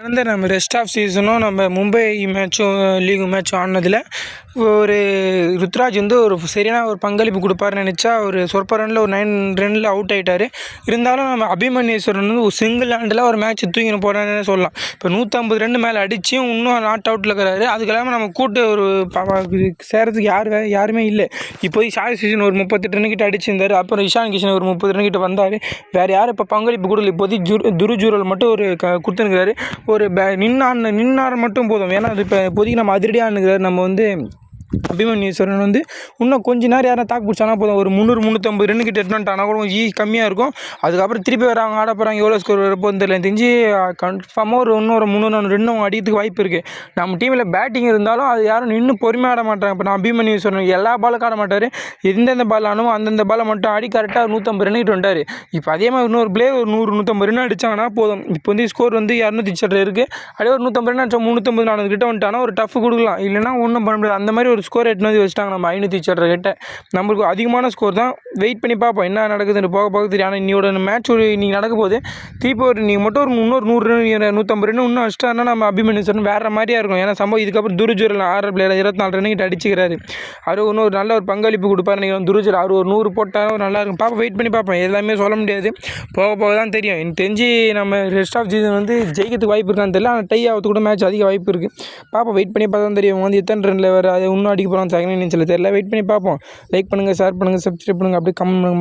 நடந்த நம்ம rest of சீசனும் நம்ம மும்பை மேட்சும் லீக் மேட்சும் ஆடினதில் ஒரு ருத்ராஜ் வந்து ஒரு சரியான ஒரு பங்களிப்பு கொடுப்பாருன்னு நினச்சா ஒரு சொற்ப ரனில் ஒரு நைன் ரனில் அவுட் ஆகிட்டார் இருந்தாலும் நம்ம அபிமன்யேஸ்வரன் வந்து ஒரு சிங்கிள் ஹேண்டில் ஒரு மேட்ச் தூக்கின்னு போகிறாருன்னு சொல்லலாம். இப்போ நூற்றம்பது ரன் மேலே அடிச்சும் இன்னும் நாட் அவுட்டில் இருக்கிறாரு. அதுக்கு இல்லாமல் நம்ம கூட்டு ஒரு சேரத்துக்கு யார் யாருமே இல்லை. இப்போ ஷாய் சீசன் ஒரு முப்பத்தெட்டு ரன் கிட்ட அடிச்சிருந்தாரு. அப்புறம் இஷான் கிஷன் ஒரு முப்பது ரன் கிட்ட வந்தார். வேறு யாரும் இப்போ பங்களிப்பு கொடுக்கல. இப்போதைக்கு ஜுரு துருஜூரல் மட்டும் ஒரு க கொடுத்துருக்கிறாரு. ஒரு பே நின்னார் நின்னார் மட்டும் போதும். ஏன்னா அது இப்போ இப்போதைக்கு நம்ம அதிரடியாக நம்ம வந்து அபிமன்யேஸ்வரன் வந்து இன்னும் கொஞ்ச நேரம் யாரும் தாக்கு பிடிச்சானா போதும். ஒரு முந்நூறு முந்நூற்றம்பது ரன் கிட்ட எட்டுனா கூட ஈ கம்மியாக இருக்கும். அதுக்கப்புறம் திருப்பி வராங்க ஆட போகிறாங்க எவ்வளோ ஸ்கோர் வரப்போன்னு தெரியல. தெரிஞ்சு கன்ஃபார்மாக ஒரு இன்னும் ஒரு முந்நூறு நானூறு அவங்க அடிக்கிறதுக்கு வாய்ப்பு இருக்குது நம்ம டீமில் பேட்டிங் இருந்தாலும் அது யாரும் நின்று பொறுமையாக ஆட மாட்டாங்க. இப்போ நான் அபிமன்யேஸ்வரன் எல்லா பாலுக்கும் ஆட மாட்டார். எந்தெந்த பால் ஆடணுமோ அந்தந்த பாலை மட்டும் ஆடி கரெக்டாக நூற்றம்பது ரன் கிட்ட வந்தார் இப்போ அதே மாதிரி இன்னொரு பிளேயர் ஒரு நூறு நூற்றம்பது ரன் அடிச்சாங்கன்னா போதும். இப்போ வந்து ஸ்கோர் வந்து இரநூத்தி சில்லறை இருக்குது அப்படியே ஒரு நூற்றம்பது ரன் அடிச்சா முந்நூற்றம்பது நானூறு கிட்ட வந்துட்டானா ஒரு டஃப் கொடுக்கலாம். இல்லைன்னா ஒன்றும் பண்ண முடியாது. அந்த மாதிரி ஒரு ஸ்கோர் எட்டுனது வச்சுட்டாங்க நம்ம ஐநூற்றி சில்லறை கிட்ட. நம்மளுக்கு அதிகமான ஸ்கோர் தான் வெயிட் பண்ணி பார்ப்போம். என்ன நடக்குதுன்னு போக போக தெரியும். ஆனால் இன்னியோட மேட்ச் ஒரு இன்றைக்கி நடக்க போகுது திருப்பி ஒரு நீங்கள் மட்டும் ஒரு இன்னொரு நூறு ரன் நூற்றம்பது ரன் இன்னும் வச்சிட்டாருன்னா நம்ம அபிமன்யேஸ்வரன் வேறு மாதிரியாக இருக்கும். ஏன்னா சம்பவம் இதுக்கப்புறம் துருஜூரில் ஆறு பிளேயர் இருபத்தி நாலு ரன் கிட்ட அடிச்சுக்கிறாரு. அவர் இன்னும் ஒரு நல்ல ஒரு பங்களிப்பு கொடுப்பாரு நினைக்கிறேன். துருஜூர் அவர் ஒரு நூறு போட்டாலும் நல்லா இருக்கும். பார்ப்போம் வெயிட் பண்ணி பார்ப்போம். எல்லாமே சொல்ல முடியாது. போக போக தான் தெரியும். எனக்கு தெரிஞ்சு நம்ம ரெஸ்ட் ஆஃப் சீசன் வந்து ஜெயிக்கிறதுக்கு வாய்ப்பு இருக்கான்னு தெரியல. ஆனால் டை ஆகிறது கூட மேட்ச் அதிக வாய்ப்பு இருக்குது பார்ப்போம் வெயிட் பண்ணி பார்த்தா தெரியும். இவங்க வந்து எத்தனை ரனில் வர அது இன்னும் அடிக்க போகிறாங்க செகண்ட் இன்னிங்ஸில் தெரியல. வெயிட் பண்ணி பார்ப்போம். லைக் பண்ணுங்கள் ஷேர் பண்ணுங்கள் சப்ஸ்கிரைப் பண்ணுங்கள் அப்படியே கமெண்ட் பண்ணுங்கள்